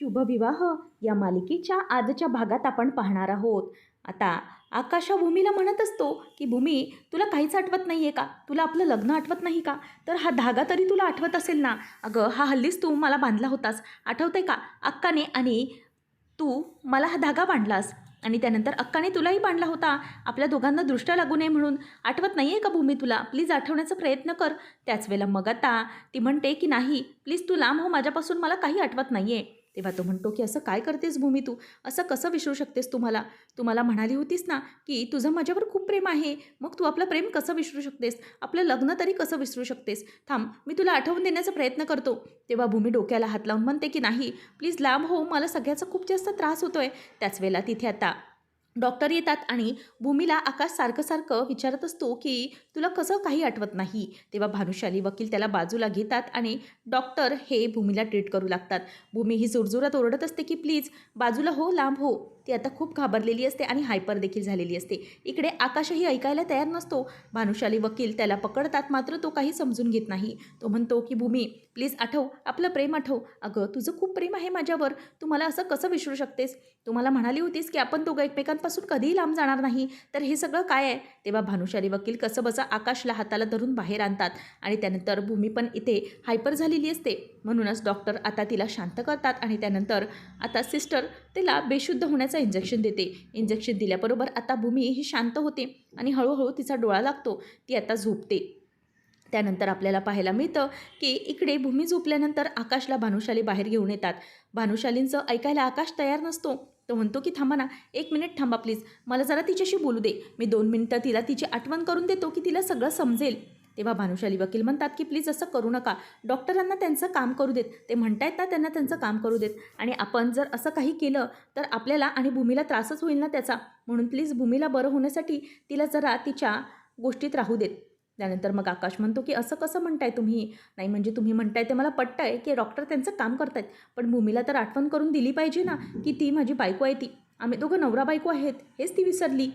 शुभविवाह या मालिकेच्या आजच्या भागात आपण पाहणार आहोत. आता आकाशा भूमीला म्हणत असतो की भूमी तुला काहीच आठवत नाही आहे का? तुला आपलं लग्न आठवत नाही का? तर हा धागा तरी तुला आठवत असेल ना? अगं हा हल्लीच तू मला बांधला होतास. आठवते का? अक्काने आणि तू मला हा धागा बांधलास. आणि त्यानंतर अक्काने तुलाही बांधला होता. आपल्या दोघांना दृष्ट्या लागू नये म्हणून. आठवत नाही आहे का भूमी तुला? प्लीज आठवण्याचा प्रयत्न कर. त्याच वेळेला मग आता ती म्हणते की नाही प्लीज तू लांब हो. माझ्यापासून मला काही आठवत नाही आहे तेव्हा तो म्हणतो की असं काय करतेस भूमी तू? असं कसं विसरू शकतेस तुम्हाला? तुम्हाला तू मला म्हणाली होतीस ना की तुझं माझ्यावर खूप प्रेम आहे. मग तू आपलं प्रेम कसं विसरू शकतेस? आपलं लग्न तरी कसं विसरू शकतेस? थांब मी तुला आठवून देण्याचा प्रयत्न करतो. तेव्हा भूमी डोक्याला हात लावून म्हणते की नाही प्लीज लांब हो. मला सगळ्याचा खूप जास्त त्रास होतोय. त्याच वेळेला तिथे आता डॉक्टर येतात आणि भूमीला आकाश सारखं सारखं विचारत असतो की तुला कसं काही आठवत नाही? तेव्हा भानुशाली वकील त्याला बाजूला घेतात आणि डॉक्टर हे भूमीला ट्रीट करू लागतात. भूमी ही जोरजोरात ओरडत असते की प्लीज बाजूला हो लांब हो. ती आता खूप घाबरलेली असते आणि हायपर देखील झालेली असते. इकडे आकाशही ऐकायला तयार नसतो. भानुशाली वकील त्याला पकडतात मात्र तो काही समजून घेत नाही. तो म्हणतो की भूमी प्लीज आठव आपलं प्रेम आठव. अगं तुझं खूप प्रेम आहे माझ्यावर. तू मला असं कसं विसरू शकतेस? तू मला म्हणाली होतीस की आपण दोघं एकमेकांत एकमेकांपासून कधीही लांब जाणार नाही. तर हे सगळं काय आहे? तेव्हा भानुशाली वकील कसं बसा आकाशला हाताला धरून बाहेर आणतात आणि त्यानंतर भूमी पण इथे हायपर झालेली असते. म्हणूनच डॉक्टर आता तिला शांत करतात आणि त्यानंतर आता सिस्टर तिला बेशुद्ध होण्याचं इंजेक्शन देते. इंजेक्शन दिल्याबरोबर आता भूमी ही शांत होते आणि हळूहळू तिचा डोळा लागतो. ती आता झोपते. त्यानंतर आपल्याला पाहायला मिळतं की इकडे भूमी झोपल्यानंतर आकाशला भानुशाली बाहेर घेऊन येतात. भानुशालींचं ऐकायला आकाश तयार नसतो. तो म्हणतो की थांबा ना एक मिनिट थांबा प्लीज मला जरा तिच्याशी बोलू दे. मी दोन मिनिटं तिला तिची आठवण करून देतो की तिला सगळं समजेल. तेव्हा भानुशाली वकील म्हणतात की प्लीज असं करू नका. डॉक्टरांना त्यांचं काम करू देत. ते म्हणतायत ना त्यांना त्यांचं काम करू देत. आणि आपण जर असं काही केलं तर आपल्याला आणि भूमीला त्रासच होईल ना त्याचा. म्हणून प्लीज भूमीला बरं होण्यासाठी तिला जरा तिच्या गोष्टीत राहू देत. त्यानंतर मग आकाश म्हणतो की असं कसं म्हणताय तुम्ही? नाही म्हणजे तुम्ही म्हणताय ते मला पटतं आहे की डॉक्टर त्यांचं काम करतायत पण भूमीला तर आठवण करून दिली पाहिजे ना की ती माझी बायको आहे ती. आम्ही दोघं नवरा बायको आहेत हेच ती विसरली.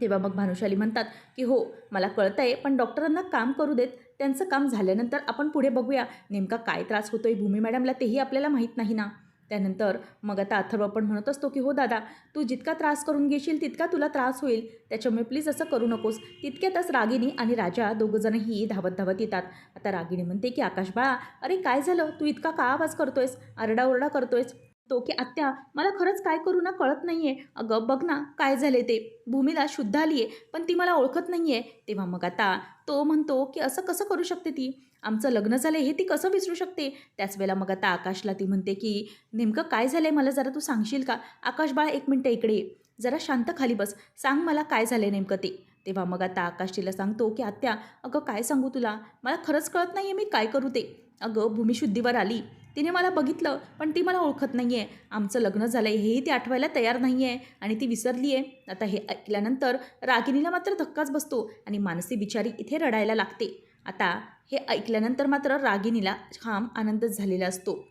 तेव्हा मग भानुशाली म्हणतात की हो मला कळतं आहे पण डॉक्टरांना काम करू देत. त्यांचं काम झाल्यानंतर आपण पुढे बघूया नेमका काय त्रास होतो आहे भूमी मॅडमला तेही आपल्याला माहीत नाही ना. त्यानंतर मग आता अथर्व पण म्हणत असतो की हो दादा तू जितका त्रास करून घेशील तितका तुला त्रास होईल. त्याच्यामुळे प्लीज असं करू नकोस. तितक्यातच रागिनी आणि राजा दोघंजणही धावत धावत येतात. आता रागिणी म्हणते की आकाश बाळा अरे काय झालं? तू इतका का आवाज करतोयस? आरडाओरडा करतोयस? तो की आत्या मला खरंच काय करू ना कळत नाही आहे अगं बघ ना काय झाले ते. भूमीला शुद्ध आली आहे पण ती मला ओळखत नाही आहे तेव्हा मग आता तो म्हणतो की असं कसं करू शकते ती? आमचं लग्न झालं हे ती कसं विसरू शकते? त्याच वेळेला मग आता आकाशला ती म्हणते की नेमकं काय झालं आहे मला जरा तू सांगशील का? आकाश बाळा एक मिनटं इकडे जरा शांत खाली बस. सांग मला काय झालं आहे नेमकं ते. तेव्हा मग आता आकाश तिला सांगतो की आत्या अगं काय सांगू तुला? मला खरंच कळत नाही आहे मी काय करू ते. अगं भूमिशुद्धीवर आली. तिने मला बघितलं पण ती मला ओळखत नाही आहे आमचं लग्न झालं आहे हेही ती आठवायला तयार नाही आहे आणि ती विसरली आहे आता हे ऐकल्यानंतर रागिणीला मात्र धक्काच बसतो आणि मानसी बिचारी इथे रडायला लागते. आता हे ऐकल्यानंतर मात्र रागिणीला खाम आनंदच झालेला असतो.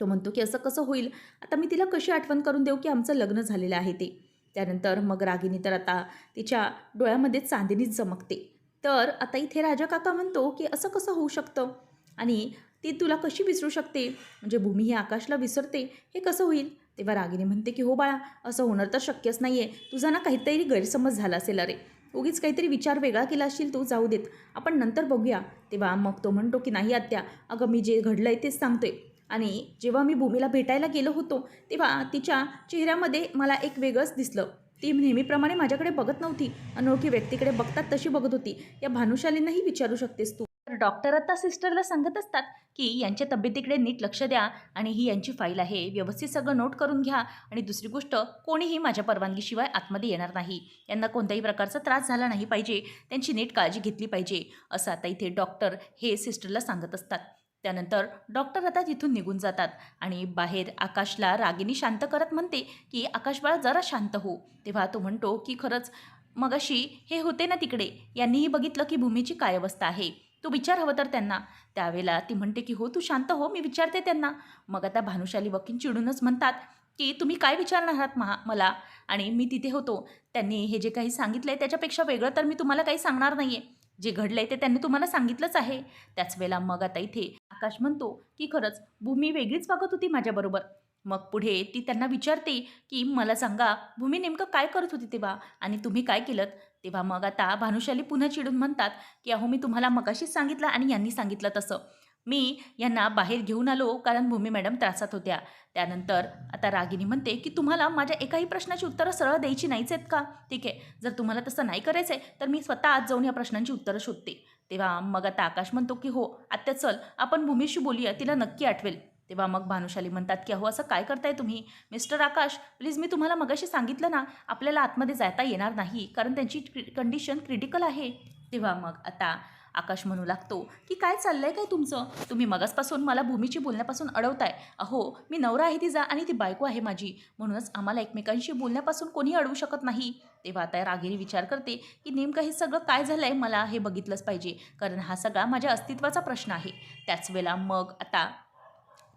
तो म्हणतो की असं कसं होईल? आता मी तिला कशी आठवण करून देऊ की आमचं लग्न झालेलं आहे ते? त्यानंतर मग रागिनी तर आता तिच्या डोळ्यामध्ये चांदणीच चमकते. तर आता इथे राजा काका म्हणतो की असं कसं होऊ शकतं? आणि ती तुला कशी विसरू शकते? म्हणजे भूमी ही आकाशला विसरते हे कसं होईल? तेव्हा रागिनी म्हणते की हो बाळा असं होणार तर शक्यच नाही आहे तुझा ना काहीतरी गैरसमज झाला असेल अरे. उगीच काहीतरी विचार वेगळा केला असशील तू जाऊ देत. आपण नंतर बघूया. तेव्हा मग तो म्हणतो की नाही आत्या. अगं मी जे घडलं आहे तेच सांगतोय. आणि जेव्हा मी भूमीला भेटायला गेलो होतो तेव्हा तिच्या चेहऱ्यामध्ये मला एक वेगळंच दिसलं. ती नेहमीप्रमाणे माझ्याकडे बघत नव्हती. अनोळखी व्यक्तीकडे बघतात तशी बघत होती. या भानुशालींनाही विचारू शकतेस तू. तर डॉक्टर आता सिस्टरला सांगत असतात की यांच्या तब्येतीकडे नीट लक्ष द्या आणि ही यांची फाईल आहे. व्यवस्थित सगळं नोट करून घ्या आणि दुसरी गोष्ट कोणीही माझ्या परवानगीशिवाय आतमध्ये येणार नाही. यांना कोणत्याही प्रकारचा त्रास झाला नाही पाहिजे. त्यांची नीट काळजी घेतली पाहिजे असं आता इथे डॉक्टर हे सिस्टरला सांगत असतात. त्यानंतर डॉक्टर आता तिथून निघून जातात आणि बाहेर आकाशला रागिनी शांत करत म्हणते की आकाश बाळा जरा शांत हो. तेव्हा तो म्हणतो की खरंच मगाशी हे होते ना तिकडे. यांनीही बघितलं की भूमीची काय अवस्था आहे. तू विचार हवं तर त्यांना. त्यावेळेला ती म्हणते की हो तू शांत हो मी विचारते त्यांना. मग आता भानुशाली वकील चिडूनच म्हणतात की तुम्ही काय विचारणार आहात महा मला? आणि मी तिथे होतो. त्यांनी हे जे काही सांगितलं आहे त्याच्यापेक्षा वेगळं तर मी तुम्हाला काही सांगणार नाही आहे जे घडलं आहे ते त्यांनी तुम्हाला सांगितलंच आहे. त्याच वेळेला मग आता इथे आकाश म्हणतो की खरंच भूमी वेगळीच वागत होती माझ्याबरोबर. मग पुढे ती त्यांना विचारते की मला सांगा भूमी नेमकं काय करत होती तेव्हा? आणि तुम्ही काय केलं तेव्हा मग आता भानुशाली पुन्हा चिडून म्हणतात की अहो मी तुम्हाला मगाशीच सांगितलं आणि यांनी सांगितलं तसं. मी यांना बाहेर घेऊन आलो कारण भूमी मॅडम त्रासात होत्या. त्यानंतर आता रागिनी म्हणते की तुम्हाला माझ्या एकाही प्रश्नाची उत्तरं सरळ द्यायची नाहीच आहेत का? ठीक आहे जर तुम्हाला तसं नाही करायचं आहे तर मी स्वतः आज जाऊन या प्रश्नांची उत्तरं शोधते. तेव्हा मग आता आकाश म्हणतो की हो आत्या चल आपण भूमीशी बोलूया तिला नक्की आठवेल. तेव्हा मग भानुशाली म्हणतात की अहो असं काय करताय तुम्ही? मिस्टर आकाश प्लीज मी तुम्हाला मगाशी सांगितलं ना आपल्याला आतमध्ये जाता येणार नाही कारण त्यांची कंडिशन क्रिटिकल आहे. तेव्हा मग आता आकाश म्हणू लागतो की काय चाललंय काय तुमचं? तुम्ही मगासपासून मला भूमीची बोलण्यापासून अडवताय. अहो मी नवरा आहे तिचा आणि ती बायको आहे माझी. म्हणूनच आम्हाला एकमेकांशी बोलण्यापासून कोणी अडवू शकत नाही. तेव्हा आता रागिरी विचार करते की नेमकं हे सगळं काय झालं आहे मला हे बघितलंच पाहिजे कारण हा सगळा माझ्या अस्तित्वाचा प्रश्न आहे. त्याच वेळेला मग आता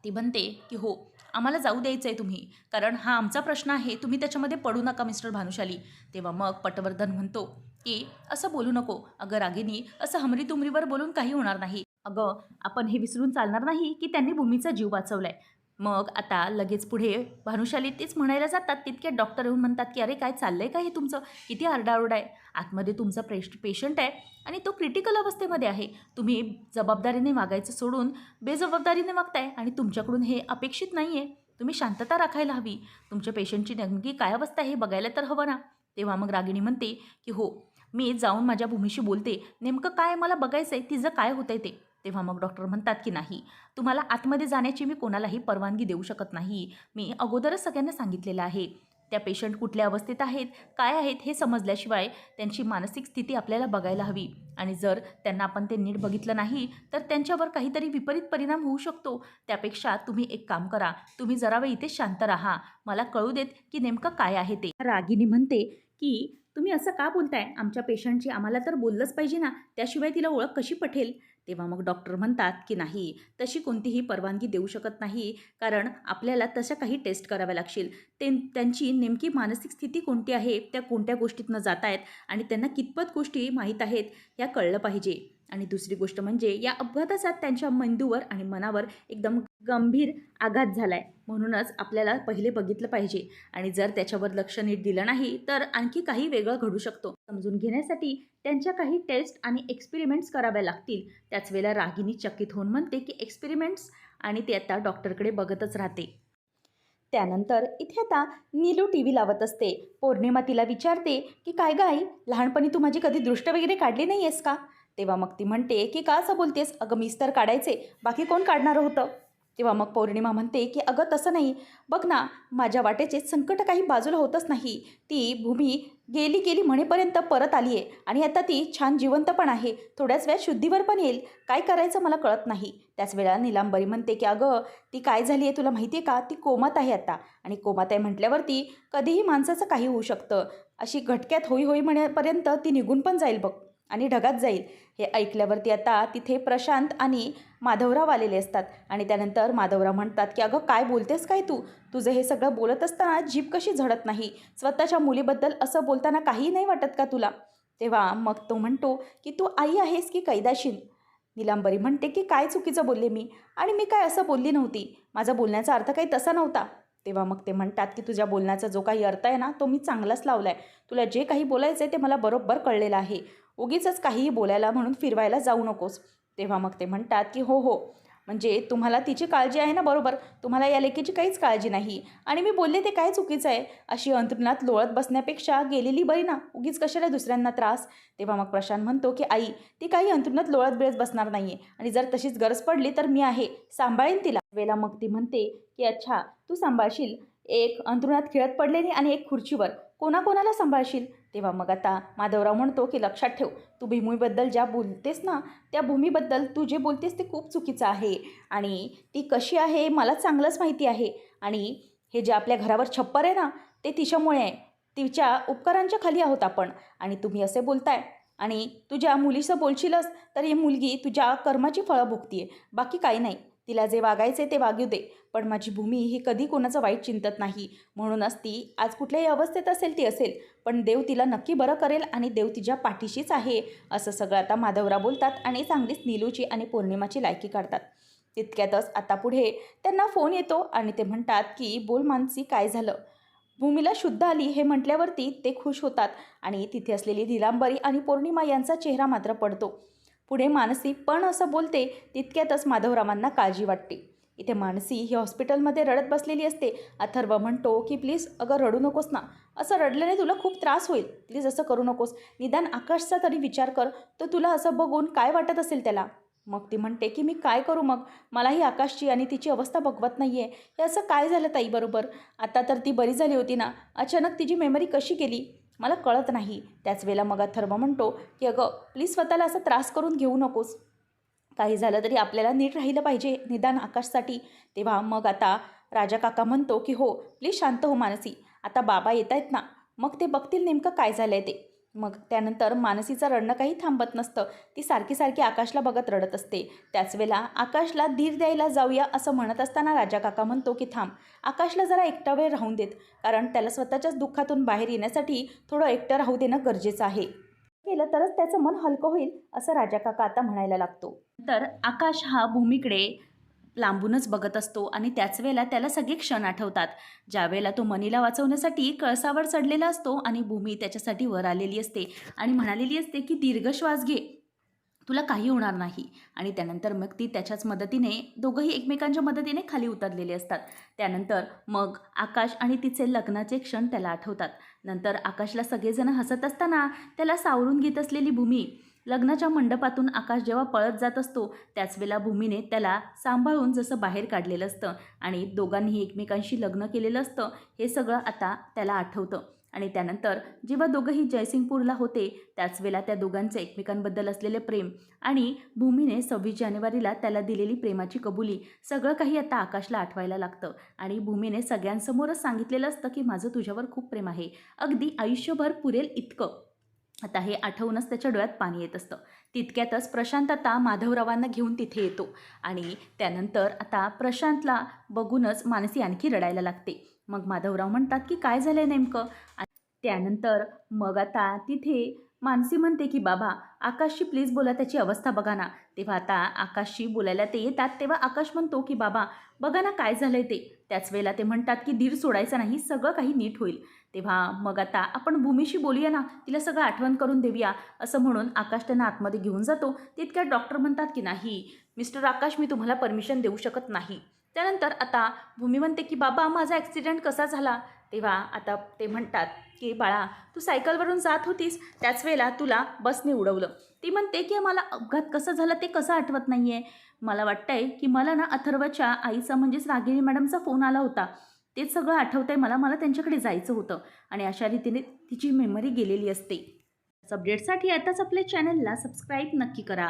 ती म्हणते की हो आम्हाला जाऊ द्यायचं आहे तुम्ही. कारण हा आमचा प्रश्न आहे तुम्ही त्याच्यामध्ये पडू नका मिस्टर भानुशाली. तेव्हा मग पटवर्धन म्हणतो की असं बोलू नको. अगं रागिनी असं हमरी तुमरीवर बोलून काही होणार नाही. अगं आपण हे विसरून चालणार नाही की त्यांनी भूमीचा जीव वाचवलाय. मग आता लगेच पुढे भानुशाली तेच म्हणायला जातात तितके डॉक्टर येऊन म्हणतात की अरे काय चाललं आहे का हे तुमचं? किती आरडाओरडा आहे. आतमध्ये तुमचा प्रेश पेशंट आहे आणि तो क्रिटिकल अवस्थेमध्ये आहे. तुम्ही जबाबदारीने वागायचं सोडून बेजबाबदारीने वागताय आणि तुमच्याकडून हे अपेक्षित नाही आहे तुम्ही शांतता राखायला हवी. तुमच्या पेशंटची नेमकी काय अवस्था आहे हे बघायला तर हवं ना. तेव्हा मग रागिणी म्हणते की हो मी जाऊन माझ्या भूमीशी बोलते. नेमकं काय मला बघायचं आहे तिचं काय होतंय ते? तेव्हा मग डॉक्टर म्हणतात की नाही तुम्हाला आतमध्ये जाण्याची मी कोणालाही परवानगी देऊ शकत नाही. मी अगोदरच सगळ्यांना सांगितलेलं आहे. त्या पेशंट कुठल्या अवस्थेत आहेत काय आहेत हे समजल्याशिवाय त्यांची मानसिक स्थिती आपल्याला बघायला हवी. आणि जर त्यांना आपण ते नीट बघितलं नाही तर त्यांच्यावर काहीतरी विपरीत परिणाम होऊ शकतो. त्यापेक्षा तुम्ही एक काम करा तुम्ही जरा वेळ इथे शांत राहा. मला कळू देत की नेमकं काय आहे ते. रागिनी म्हणते की तुम्ही असं का बोलताय? आमच्या पेशंटची आम्हाला तर बोललंच पाहिजे ना. त्याशिवाय तिला ओळख कशी पटेल? तेव्हा मग डॉक्टर म्हणतात की नाही तशी कोणतीही परवानगी देऊ शकत नाही कारण आपल्याला तशा काही टेस्ट कराव्या लागतील. ते त्यांची नेमकी मानसिक स्थिती कोणती आहे त्या कोणत्या गोष्टीतनं जात आहेत आणि त्यांना कितपत गोष्टी माहीत आहेत ह्या कळलं पाहिजे. आणि दुसरी गोष्ट म्हणजे या अपघातासात त्यांच्या मेंदूवर आणि मनावर एकदम गंभीर आघात झाला आहे म्हणूनच आपल्याला पहिले बघितलं पाहिजे. आणि जर त्याच्यावर लक्ष नीट दिलं नाही तर आणखी काही वेगळं घडू शकतो. समजून घेण्यासाठी त्यांच्या काही टेस्ट आणि एक्सपेरिमेंट्स कराव्या लागतील. त्याच वेळेला रागिनी चकित होऊन म्हणते की एक्सपेरिमेंट्स? आणि ते आता डॉक्टरकडे बघतच राहते. त्यानंतर इथे आता नीलू टी व्ही लावत असते. पौर्णिमा तिला विचारते की काय गाई लहानपणी तू माझी कधी दृष्ट वगैरे काढली नाही आहेस का? तेव्हा मग ती म्हणते की का असं बोलतेस? अगं मीच तर काढायचे. बाकी कोण काढणारं होतं? तेव्हा मग पौर्णिमा म्हणते की अगं तसं नाही. बघ ना माझ्या वाटेचे संकट काही बाजूला होतच नाही. ती भूमी गेली गेली म्हणेपर्यंत परत आली आहे आणि आता ती छान जिवंत पण आहे. थोड्याच वेळात शुद्धीवर पण येईल. काय करायचं मला कळत नाही. त्याच वेळेला निलांबरी म्हणते की अगं ती काय झाली आहे तुला माहिती आहे का? ती कोमात आहे आता. आणि कोमात आहे म्हटल्यावरती कधीही माणसाचं काही होऊ शकतं. अशी घटक्यात होई होई म्हणेपर्यंत ती निघून पण जाईल बघ. आणि ढगात जाईल. हे ऐकल्यावरती आता तिथे प्रशांत आणि माधवराव आलेले असतात. आणि त्यानंतर माधवराव म्हणतात की अगं काय बोलतेस काय तू? तुझं हे सगळं बोलत असताना जीभ कशी झडत नाही? स्वतःच्या मुलीबद्दल असं बोलताना काही नाही वाटत का तुला? तेव्हा मग तो म्हणतो की तू आई आहेस की कैदाशीन? निलांबरी म्हणते की काय चुकीचं बोलले मी? आणि मी काय असं बोलली नव्हती? माझा बोलण्याचा अर्थ काही तसा नव्हता. तेव्हा मग ते म्हणतात की तुझ्या बोलण्याचा जो काही अर्थ आहे ना तो मी चांगलाच लावला आहे तुला जे काही बोलायचं आहे ते मला बरोबर कळलेलं आहे. उगीच काहीही बोलायला म्हणून फिरवायला जाऊ नकोस. तेव्हा मग ते म्हणतात की हो हो. म्हणजे तुम्हाला तिची काळजी आहे ना बरोबर. तुम्हाला या लेकीची काहीच काळजी नाही. आणि मी बोलले ते काय चुकीचं आहे? अशी अंतरुणात लोळत बसण्यापेक्षा गेलेली बरी ना? उगीच कशाला दुसऱ्यांना त्रास? तेव्हा मग प्रशांत म्हणतो की आई ती काही अंतरुणात लोळत बिळत बसणार नाही आहे आणि जर तशीच गरज पडली तर मी आहे. सांभाळेन तिला. वेळेला मग ती म्हणते की अच्छा तू सांभाळशील. एक अंतरुणात खिळत पडलेली आणि एक खुर्चीवर. कोणाकोणाला सांभाळशील? तेव्हा मग आता माधवराव म्हणतो की लक्षात ठेव तू भूमीबद्दल ज्या बोलतेस ना त्या भूमीबद्दल तू जे बोलतेस ते खूप चुकीचं आहे. आणि ती कशी आहे मला चांगलंच माहिती आहे. आणि हे जे आपल्या घरावर छप्पर आहे ना ते तिच्यामुळे आहे तिच्या उपकारांच्या खाली आहोत आपण. आणि तुम्ही असे बोलताय. आणि तुझ्या मुलीचं बोलशीलच तर ही मुलगी तुझ्या कर्माची फळं भोगतीये. बाकी काही नाही. तिला जे वागायचे ते वागू दे पण माझी भूमी ही कधी कोणाचं वाईट चिंतत नाही. म्हणूनच ती आज कुठल्याही अवस्थेत असेल ती असेल. पण देव तिला नक्की बरं करेल आणि देव तिच्या पाठीशीच आहे असं सगळं आता माधवरा बोलतात आणि चांगलीच नीलूची आणि पौर्णिमाची लायकी काढतात. तितक्यातच आता पुढे त्यांना फोन येतो आणि ते म्हणतात की बोल मानसी काय झालं? भूमीला शुद्ध आली हे म्हटल्यावरती ते खुश होतात आणि तिथे असलेली दिलांबरी आणि पौर्णिमा यांचा चेहरा मात्र पडतो. पुढे मानसी पण असं बोलते तितक्यातच माधवरावांना काळजी वाटते. इथे मानसी ही हॉस्पिटलमध्ये रडत बसलेली असते. अथर्व म्हणतो की प्लीज अगं रडू नकोस ना. असं रडल्याने तुला खूप त्रास होईल. प्लीज असं करू नकोस. निदान आकाशचा तरी विचार कर. तर तुला असं बघून काय वाटत असेल त्याला? मग ती म्हणते की मी काय करू मग? मलाही आकाशची आणि तिची अवस्था बघवत नाही आहे हे असं काय झालं ताईबरोबर आता तर ती बरी झाली होती ना. अचानक तिची मेमरी कशी गेली? मला कळत नाही. त्याच वेळेला मग अथर्व म्हणतो की अगं प्लीज स्वतःला असा त्रास करून घेऊ नकोस. काही झालं तरी आपल्याला नीट राहिलं पाहिजे निदान आकाशसाठी. तेव्हा मग आता राजा काका म्हणतो की हो प्लीज शांत हो मानसी. आता बाबा येत आहेत ना. मग ते बघतील नेमकं काय झालं आहे ते. मग त्यानंतर मानसीचं रडणं काही थांबत नसतं. ती सारखी सारखी आकाशला बघत रडत असते. त्याच वेळेला आकाशला धीर द्यायला जाऊया असं म्हणत असताना राजा काका म्हणतो की थांब. आकाशला जरा एकटा वेळ राहून देत. कारण त्याला स्वतःच्याच दुःखातून बाहेर येण्यासाठी थोडं एकटं राहू देणं गरजेचं आहे. केलं तरच त्याचं मन हलकं होईल असं राजा काका आता म्हणायला लागतो. तर आकाश हा भूमीकडे लांबूनच बघत असतो आणि त्याच वेळेला त्याला सगळे क्षण आठवतात. ज्यावेळेला तो मनीला वाचवण्यासाठी कळसावर चढलेला असतो आणि भूमी त्याच्यासाठी वर आलेली असते आणि म्हणालेली असते की दीर्घ श्वास घे. तुला काही होणार नाही. आणि त्यानंतर मग ती त्याच्याच मदतीने दोघंही एकमेकांच्या मदतीने खाली उतरलेले असतात. त्यानंतर मग आकाश आणि तिचे लग्नाचे क्षण त्याला आठवतात. नंतर आकाशला सगळेजण हसत असताना त्याला सावरून घेत असलेली भूमी लग्नाच्या मंडपातून आकाश जेव्हा पळत जात असतो त्याच वेळेला भूमीने त्याला सांभाळून जसं बाहेर काढलेलं असतं आणि दोघांनीही एकमेकांशी लग्न केलेलं असतं हे सगळं आता त्याला आठवतं. आणि त्यानंतर जेव्हा दोघंही जयसिंगपूरला होते त्याच वेळेला त्या दोघांचे एकमेकांबद्दल असलेले प्रेम आणि भूमीने सव्वीस जानेवारीला त्याला दिलेली प्रेमाची कबुली सगळं काही आता आकाशला आठवायला लागतं. आणि भूमीने सगळ्यांसमोरच सांगितलेलं असतं की माझं तुझ्यावर खूप प्रेम आहे. अगदी आयुष्यभर पुरेल इतकं. आता हे आठवूनच त्याच्या डोळ्यात पाणी येत असतं. तितक्यातच प्रशांत आता माधवरावांना घेऊन तिथे येतो आणि त्यानंतर आता प्रशांतला बघूनच मानसी आणखी रडायला लागते. मग माधवराव म्हणतात की काय झालं आहे नेमकं? त्यानंतर मग आता तिथे मानसी म्हणते की बाबा आकाशशी प्लीज बोला त्याची अवस्था बघा ना. तेव्हा आता आकाशशी बोलायला ते येतात तेव्हा आकाश म्हणतो की बाबा बघा ना काय झालं आहे ते. त्याच वेळेला ते म्हणतात की धीर सोडायचा नाही सगळं काही नीट होईल. तेव्हा मग आता आपण भूमीशी बोलूया ना तिला सगळं आठवण करून देऊया असं म्हणून आकाश त्यांना आतमध्ये घेऊन जातो. तितक्या डॉक्टर म्हणतात की नाही मिस्टर आकाश मी तुम्हाला परमिशन देऊ शकत नाही. त्यानंतर आता भूमी म्हणते की बाबा माझा ॲक्सिडेंट कसा झाला? तेव्हा आता ते म्हणतात की बाळा तू सायकलवरून जात होतीस. त्याच वेळेला तुला बसने उडवलं. ती म्हणते की मला अपघात कसं झालं ते कसं आठवत नाही आहे मला वाटतंय की मला ना अथर्वच्या आईचा म्हणजेच रागिणी मॅडमचा फोन आला होता. तेच सगळं आठवतंय मला. मला त्यांच्याकडे जायचं होतं आणि अशा रीतीने तिची मेमरी गेलेली असते. अपडेटसाठी आताच आपल्या चॅनलला सबस्क्राईब नक्की करा.